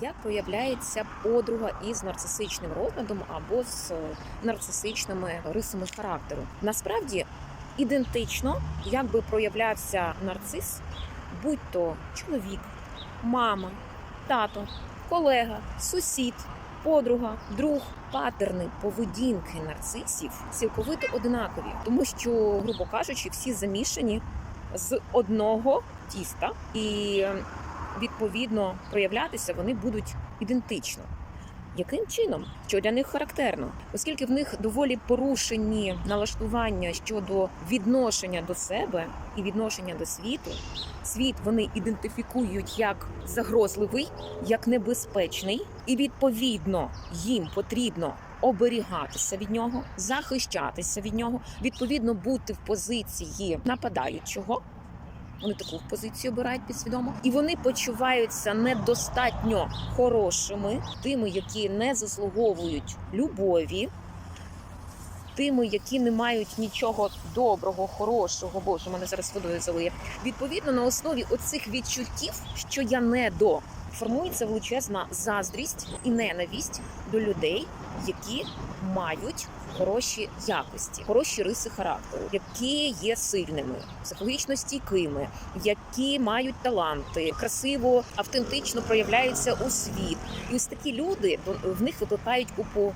як проявляється подруга із нарцисичним розладом або з нарцисичними рисами характеру. Насправді ідентично, як би проявлявся нарцис, будь то чоловік, мама, тато, колега, сусід, подруга, друг. Патерни поведінки нарцисів цілковито одинакові, тому що, грубо кажучи, всі замішані з одного тіста, і відповідно проявлятися вони будуть ідентично. Яким чином, що для них характерно, оскільки в них доволі порушені налаштування щодо відношення до себе і відношення до світу, світ вони ідентифікують як загрозливий, як небезпечний, і відповідно їм потрібно оберігатися від нього, захищатися від нього, відповідно бути в позиції нападаючого. Вони таку позицію обирають підсвідомо, і вони почуваються недостатньо хорошими, тими, які не заслуговують любові, тими, які не мають нічого доброго, хорошого. Боже, мене зараз водою залиє. Відповідно, на основі оцих відчуттів, що я не до, формується величезна заздрість і ненависть до людей, які мають хороші якості, хороші риси характеру, які є сильними, психологічно стійкими, які мають таланти, красиво, автентично проявляються у світ. І ось такі люди в них викликають купу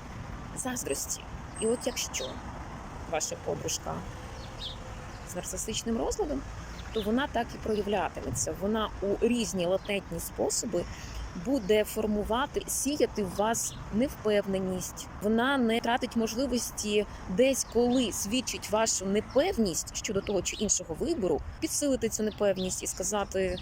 заздрості. І от якщо ваша подружка з нарцисичним розладом, то вона так і проявлятиметься. Вона у різні латентні способи буде формувати, сіяти в вас невпевненість. Вона не тратить можливості десь, коли свідчить вашу непевність щодо того чи іншого вибору, підсилити цю непевність і сказати.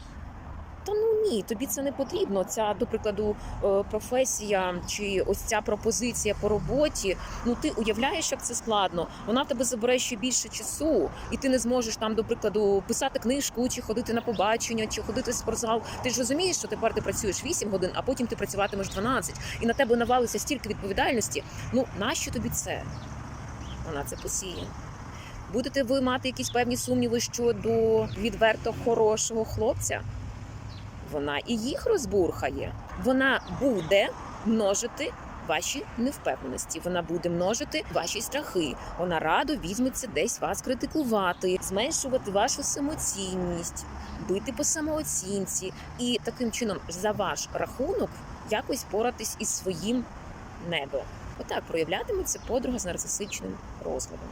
Ні, тобі це не потрібно. Ця, до прикладу, е, професія чи ось ця пропозиція по роботі. Ну ти уявляєш, як це складно. Вона в тебе забере ще більше часу, і ти не зможеш там, до прикладу, писати книжку, чи ходити на побачення, чи ходити в спортзал. Ти ж розумієш, що тепер ти працюєш 8 годин, а потім ти працюватимеш 12, і на тебе навалиться стільки відповідальності. Ну нащо тобі це? Вона це посіє. Будете ви мати якісь певні сумніви щодо відверто хорошого хлопця? Вона і їх розбурхає. Вона буде множити ваші невпевненості. Вона буде множити ваші страхи. Вона радо візьметься десь вас критикувати, зменшувати вашу самоцінність, бити по самооцінці і таким чином за ваш рахунок якось поратись із своїм недо. Отак проявлятиметься подруга з нарцисичним розладом.